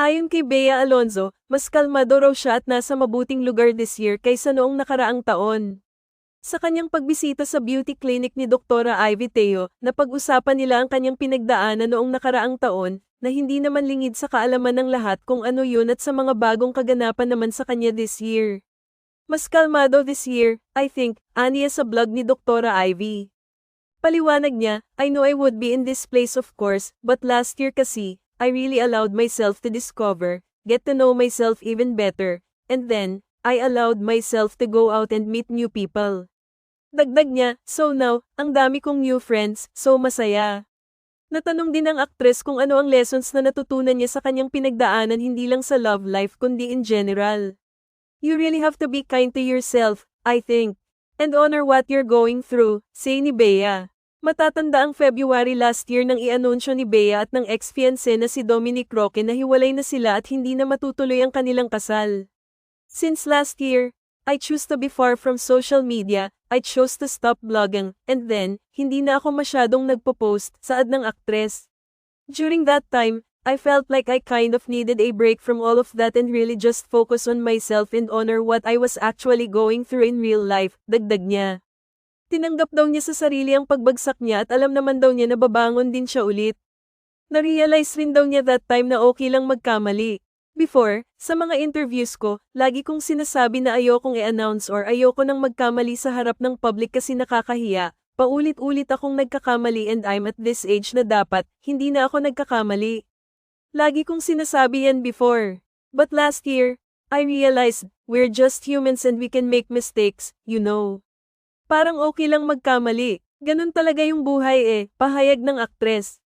Ayon kay Bea Alonzo, mas kalmado raw siya at nasa mabuting lugar this year kaysa noong nakaraang taon. Sa kanyang pagbisita sa beauty clinic ni Dr. Ivy Teo, napag-usapan nila ang kanyang pinagdaanan noong nakaraang taon, na hindi naman lingid sa kaalaman ng lahat kung ano yun at sa mga bagong kaganapan naman sa kanya this year. Mas kalmado this year, I think, aniya sa blog ni Dr. Ivy. Paliwanag niya, I know I would be in this place of course, but last year kasi, I really allowed myself to discover, get to know myself even better, and then, I allowed myself to go out and meet new people. Dagdag niya, so now, ang dami kong new friends, so masaya. Natanong din ng aktres kung ano ang lessons na natutunan niya sa kanyang pinagdaanan hindi lang sa love life kundi in general. You really have to be kind to yourself, I think. And honor what you're going through, say ni Bea. Matatanda ang February last year nang i-anunsyo ni Bea at ng ex-fiancé na si Dominic Roque na hiwalay na sila at hindi na matutuloy ang kanilang kasal. Since last year, I choose to be far from social media, I chose to stop blogging, and then, hindi na ako masyadong nagpo-post, saad ng aktres. During that time, I felt like I kind of needed a break from all of that and really just focus on myself and honor what I was actually going through in real life, dagdag niya. Tinanggap daw niya sa sarili ang pagbagsak niya at alam naman daw niya na babangon din siya ulit. Narealize rin daw niya that time na okay lang magkamali. Before, sa mga interviews ko, lagi kong sinasabi na ayokong i-announce or ayoko nang magkamali sa harap ng public kasi nakakahiya, paulit-ulit akong nagkakamali and I'm at this age na dapat, hindi na ako nagkakamali. Lagi kong sinasabi yan before. But last year, I realized, we're just humans and we can make mistakes, you know. Parang okay lang magkamali. Ganun talaga yung buhay eh, pahayag ng aktres.